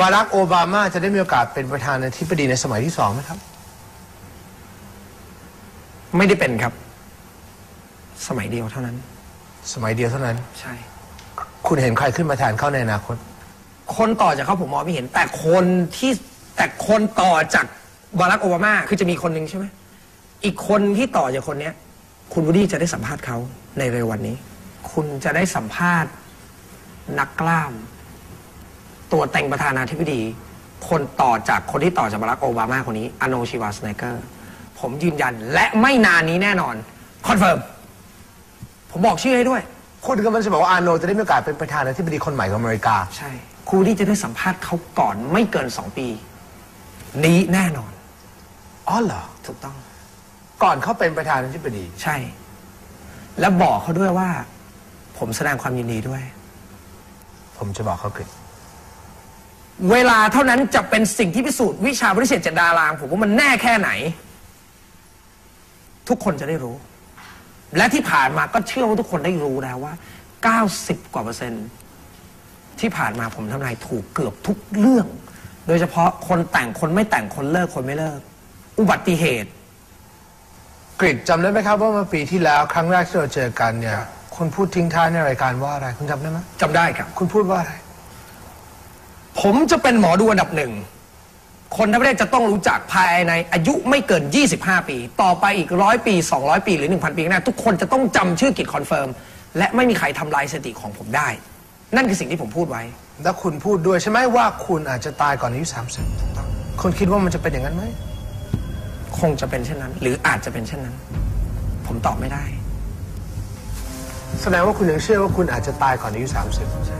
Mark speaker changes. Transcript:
Speaker 1: บารักโอบามาจะได้มีโอกาสเป็นประธานาธิบดีในสมัยที่สองไหมครับ
Speaker 2: ไม่ได้เป็นครับ สมัยเดียวเท่านั้น
Speaker 1: สมัยเดียวเท่านั้น
Speaker 2: ใช่
Speaker 1: คุณเห็นใครขึ้นมาแทนเขาในอนาคต
Speaker 2: คนต่อจากเขาผมมองไม่เห็น แต่คนที่แต่คนต่อจากบารักโอบามาคือจะมีคนหนึ่งใช่ไหมอีกคนที่ต่อจากคนเนี้ย คุณวูดดี้จะได้สัมภาษณ์เขาในเร็ววันนี้ คุณจะได้สัมภาษณ์นักกล้าม ตัวแต่งประธานาธิบดี คนต่อจากคนที่ต่อจากบารักโอบามาคนนี้อโนชิวาสไนเกอร์ ผมยืนยันและไม่นานนี้แน่นอน คอนเฟิร์ม ผมบอกชื่อให้ด้วย
Speaker 1: คนกำลังจะบอกว่าอาโนจะได้มีโอกาสเป็นประธานาธิบดีคนใหม่ของอเมริกา
Speaker 2: ใช่ครูที่จะได้สัมภาษณ์เขาก่อนไม่เกินสองปี นี้แน่นอน
Speaker 1: อ๋อเหรอ
Speaker 2: ถูกต้อง
Speaker 1: ก่อนเขาเป็นประธานาธิบดี
Speaker 2: ใช่ และบอกเขาด้วยว่า ผมแสดงความยินดีด้วย
Speaker 1: ผมจะบอกเขาคือ
Speaker 2: เวลาเท่านั้นจะเป็นสิ่งที่พิสูจน์วิชาบริเศษเจตดารางผมว่ามันแน่แค่ไหน ทุกคนจะได้รู้ และที่ผ่านมาก็เชื่อว่าทุกคนได้รู้แล้วว่า 90 กว่าเปอร์เซ็นต์ที่ผ่านมาผมทำนายถูกเกือบทุกเรื่อง โดยเฉพาะคนแต่งคนไม่แต่งคนเลิกคนไม่เลิก อุบัติเหตุ
Speaker 1: กริดจำได้ไหมครับว่าเมื่อปีที่แล้วครั้งแรกที่เราเจอกันเนี่ย คุณพูดทิ้งท้ายในรายการว่าอะไร คุณจำได้ไหม
Speaker 2: จำได้ครับ
Speaker 1: คุณพูดว่าอะไร
Speaker 2: ผมจะเป็นหมอดูอันดับหนึ่ง คนทั้งประเทศจะต้องรู้จักภายในอายุไม่เกิน 25 ปี ต่อไปอีกร้อยปี 200 ปี หรือ 1,000 ปีข้างหน้าทุกคนจะต้องจำชื่อกิจคอนเฟิร์ม และไม่มีใครทำลายสถิติของผมได้ นั่นคือสิ่งที่ผมพูดไว้
Speaker 1: แล้วคุณพูดด้วยใช่ไหมว่าคุณอาจจะตายก่อนอายุสามสิบคุณคิดว่ามันจะเป็นอย่างนั้นไหม
Speaker 2: คงจะเป็นเช่นนั้น หรืออาจจะเป็นเช่นนั้น ผมตอบไม่ได้
Speaker 1: แสดงว่าคุณยังเชื่อว่าคุณอาจจะตายก่อนอายุสามสิบ
Speaker 2: ใช่